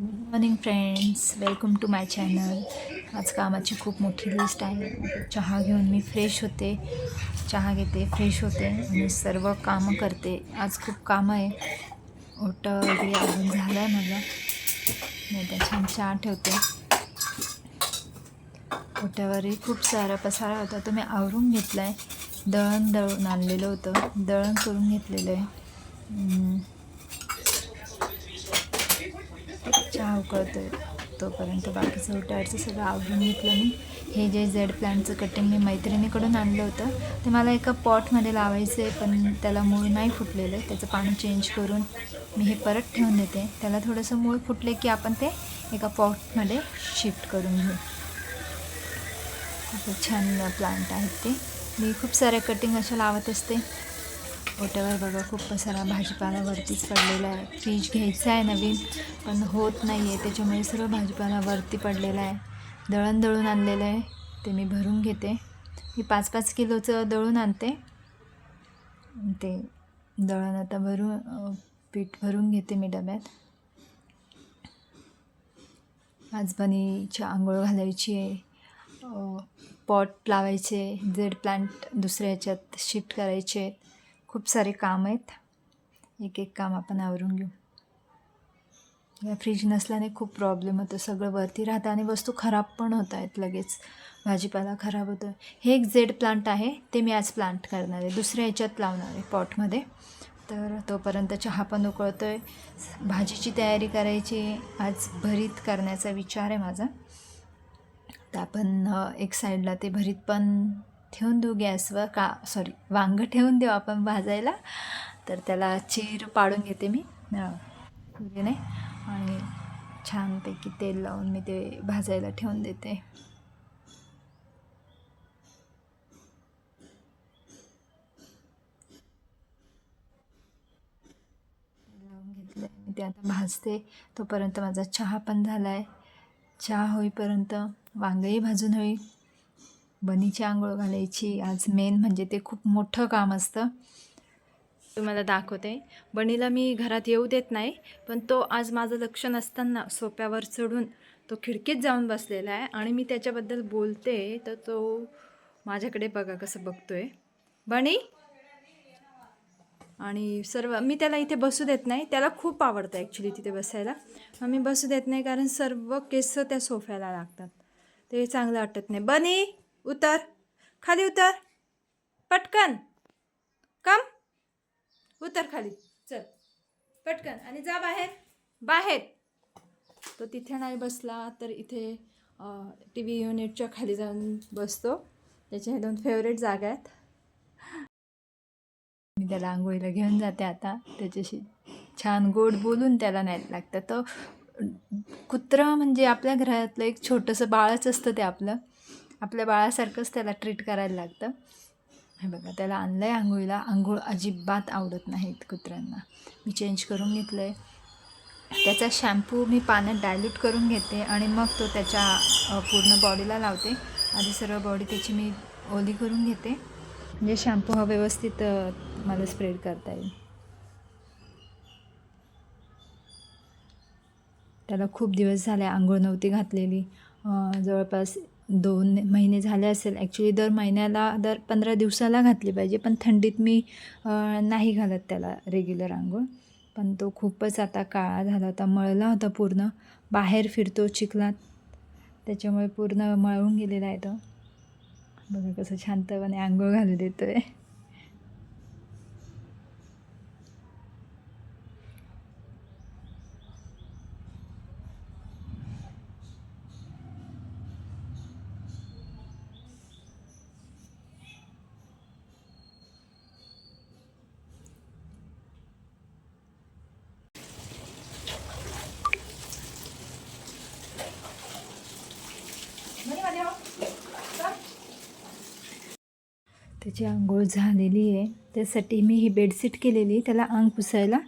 Good morning friends welcome to my channel आज कामाची खूप मोठी लिस्ट आहे. चहा घेऊन मी फ्रेश होते. चहा घेते फ्रेश होते आणि सर्व कामं करते. आज खूप कामं आहे. ओटं वगैरे अजून झालं आहे माझं. मी आता छान चहा ठेवते. ओट्यावरही खूप सारा पसारा होता. तो मी आवरून घेतला आहे दळण दळून आणलेलं होतं. दळण करून घेतलेलं आहे. चहा उकळतोय तोपर्यंत बाकीचं उठायचं सगळं आवडून घेतलं मी. हे जे झेड प्लांटचं कटिंग मी मैत्रिणीकडून आणलं होतं ते मला एका पॉटमध्ये लावायचं आहे पण त्याला मूळ नाही फुटलेलं आहे. त्याचं पाणी चेंज करून मी हे परत ठेवून देते. त्याला थोडंसं मूळ फुटले की आपण ते एका पॉटमध्ये शिफ्ट करून घेऊ. खूप छान प्लांट आहेत ते. मी खूप साऱ्या कटिंग अशा लावत असते. ओट्यावर बघा खूप पसारा भाजीपाला वरतीच पडलेला आहे. फ्रीज घ्यायचं आहे नवीन पण होत नाही आहे त्याच्यामुळे सर्व भाजीपाला वरती पडलेला आहे. दळण दळून आणलेलं आहे. ते मी भरून घेते. मी पाच पाच किलोचं दळून आणते. ते दळण आता भरून पीठ भरून घेते मी डब्यात. आज आंघोळ घालायची आहे. पॉट लावायचे जेड प्लांट दुसऱ्या ह्याच्यात शिफ्ट करायचे आहेत. खूप सारे काम आहेत. एक एक काम आपण आवरून घेऊ. या फ्रीज नसल्याने खूप प्रॉब्लेम होतो. सगळं वरती राहतं आणि वस्तू खराब पण होत आहेत लगेच. भाजीपाला खराब होतो. हे एक झेड प्लांट आहे. ते मी आज प्लांट करणार आहे. दुसऱ्या ह्याच्यात लावणार आहे पॉटमध्ये तर तोपर्यंत चहा पण उकळतो आहे भाजीची तयारी करायची. आज भरीत करण्याचा विचार आहे माझा. तर आपण एक साईडला ते भरीत पण ठेवून देऊ गॅसवर का सॉरी वांगं ठेवून देऊ आपण भाजायला. तर त्याला चीर पाडून घेते मी अ, आणि छानपैकी तेल लावून मी ते भाजायला ठेवून देते. लावून घेतलं मी ते आता भाजते. तोपर्यंत माझा चहा पण झाला आहे चहा होईपर्यंत वांगंही भाजून होईल. बनीची आंघोळ घालायची. आज मेन म्हणजे ते खूप मोठं काम असतं. तुम्हाला दाखवते. बनीला मी घरात येऊ देत नाही पण तो आज माझं लक्ष नसताना सोप्यावर चढून तो खिडकीत जाऊन बसलेला आहे आणि मी त्याच्याबद्दल बोलते तर तो माझ्याकडे बघा कसं बघतोय. बणी आणि सर्व मी त्याला इथे बसू देत नाही. त्याला खूप आवडतं ॲक्च्युली तिथे बसायला. मग मी बसू देत नाही कारण सर्व केस त्या सोफ्याला लागतात. ते चांगलं वाटत नाही. बनी? उतर. खाली उतर. पटकन. कम. उतर खाली. चल. पटकन. आणि जा बाहेर. बाहेर. तो तिथे नाही बसला तर इथे टी व्ही युनिटच्या खाली जाऊन बसतो. त्याच्या हे दोन फेवरेट जागा आहेत. मी त्याला आंघोळीला घेऊन जाते आता. त्याच्याशी छान गोड बोलून त्याला नाही लागतं. तर कुत्रा म्हणजे आपल्या घरातलं एक छोटंसं बाळच असतं ते आपलं. आपल्या बाळासारखंच त्याला ट्रीट करायला लागतं. हे बघा त्याला आणलं आहे आंघोळीला. आंघोळ अजिबात आवडत नाहीत कुत्र्यांना. मी चेंज करून घेतलं आहे त्याचा शॅम्पू मी पाण्यात डायल्यूट करून घेते आणि मग तो त्याच्या पूर्ण बॉडीला लावते. आधी सर्व बॉडी त्याची मी ओली करून घेते. म्हणजे शॅम्पू हा व्यवस्थित मला स्प्रेड करता येईल. त्याला खूप दिवस झाले आंघोळ नव्हती घातलेली. जवळपास दोन महिने झाले असेल. ॲक्च्युली दर महिन्याला दर पंधरा दिवसाला घातली पाहिजे पण थंडीत मी नाही घालत त्याला रेग्युलर आंघोळ. पण तो खूपच आता काळा झाला होता मळला होता पूर्ण. बाहेर फिरतो चिखलात. त्याच्यामुळे पूर्ण मळून गेलेला आहे तो. बघा कसं शांतपणे आंघोळ घालू देतो आहे त्याची आंघोळ झालेली आहे. त्यासाठी मी ही बेडशीट केलेली त्याला अंग पुसायला.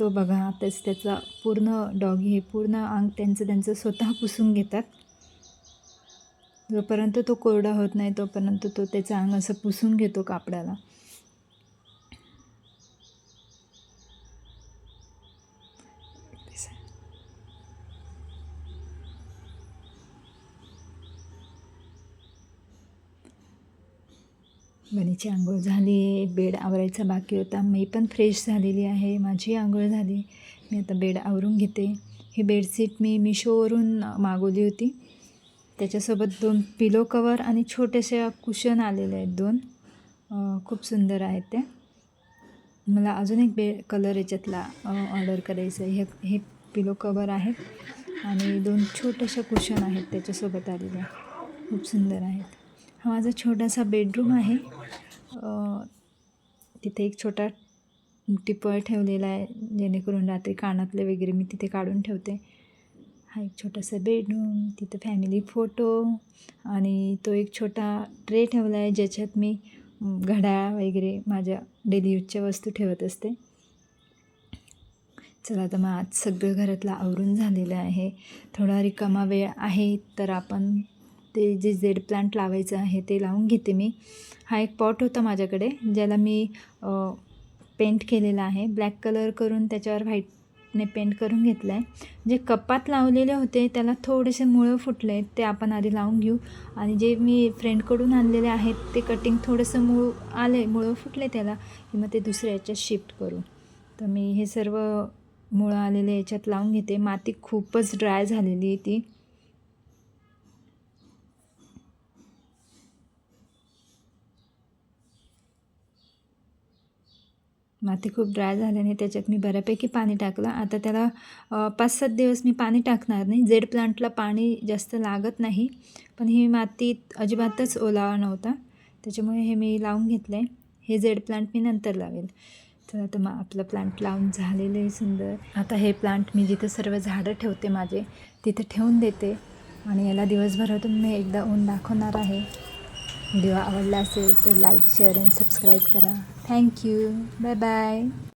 तो बघा आताच त्याचा पूर्ण डॉगी हे पूर्ण अंग त्यांचं त्यांचं स्वतः पुसून घेतात. जोपर्यंत तो कोरडा होत नाही तोपर्यंत तो त्याचं अंग असं पुसून घेतो कापडाला. बनीची आंघोळ झाली आहे बेड आवरायचा बाकी होता. मी पण फ्रेश झालेली आहे माझी आंघोळ झाली. मी आता बेड आवरून घेते. ही बेडशीट मी मिशोवरून मागवली होती. त्याच्यासोबत दोन पिलो कवर आणि छोटेसे कुशन आलेले आहेत दोन. खूप सुंदर आहेत ते मला अजून एक बे कलर याच्यातला ऑर्डर करायचं आहे. हे हे पिलो कवर आहेत आणि दोन छोट्याशा कुशन आहेत त्याच्यासोबत आलेल्या. खूप सुंदर आहेत. हा माझा छोटासा बेडरूम आहे. तिथे एक छोटा टिपळ ठेवलेला आहे जेणेकरून रात्री कानातले वगैरे मी तिथे काढून ठेवते. हा एक छोटासा बेडरूम तिथं फॅमिली फोटो आणि तो एक छोटा ट्रे ठेवला आहे ज्याच्यात मी घड्याळ वगैरे माझ्या डेली यूजच्या वस्तू ठेवत असते. चला तर मग आज सगळं घरातलं आवरून झालेलं आहे. थोडा रिकामा वेळ आहे तर आपण ते जे झेड प्लांट लावायचं आहे ते लावून घेते मी. हा एक पॉट होता माझ्याकडे ज्याला मी पेंट केलेला आहे. ब्लॅक कलर करून त्याच्यावर व्हाईटने पेंट करून घेतलं आहे जे कपात लावलेले होते त्याला थोडेसे मुळं फुटले आहेत ते आपण आधी लावून घेऊ. आणि जे मी फ्रेंडकडून आणलेले आहेत ते कटिंग थोडंसं मूळ आले मुळं फुटले त्याला. की मग ते दुसऱ्या याच्यात शिफ्ट करू. तर मी हे सर्व मुळं आलेले याच्यात लावून घेते. माती खूपच ड्राय झालेली आहे ती. माती खूप ड्राय झाल्याने त्याच्यात मी बऱ्यापैकी पाणी टाकलं. आता त्याला पाच सात दिवस मी पाणी टाकणार नाही. जेड प्लांटला पाणी जास्त लागत नाही. पण ही मातीत अजिबातच ओलावा नव्हता. त्याच्यामुळे हे मी लावून घेतलं आहे हे जेड प्लांट मी नंतर लावेल. तर आता मग आपलं प्लांट लावून झालेलं आहे सुंदर. आता हे प्लांट मी जिथे सर्व झाडं ठेवते माझे तिथे ठेवून देते. आणि याला दिवसभरातून मी एकदा ऊन दाखवणार आहे. व्हिडिओ आवडला असेल तर लाईक शेअर आणि सबस्क्राईब करा. Thank you bye bye.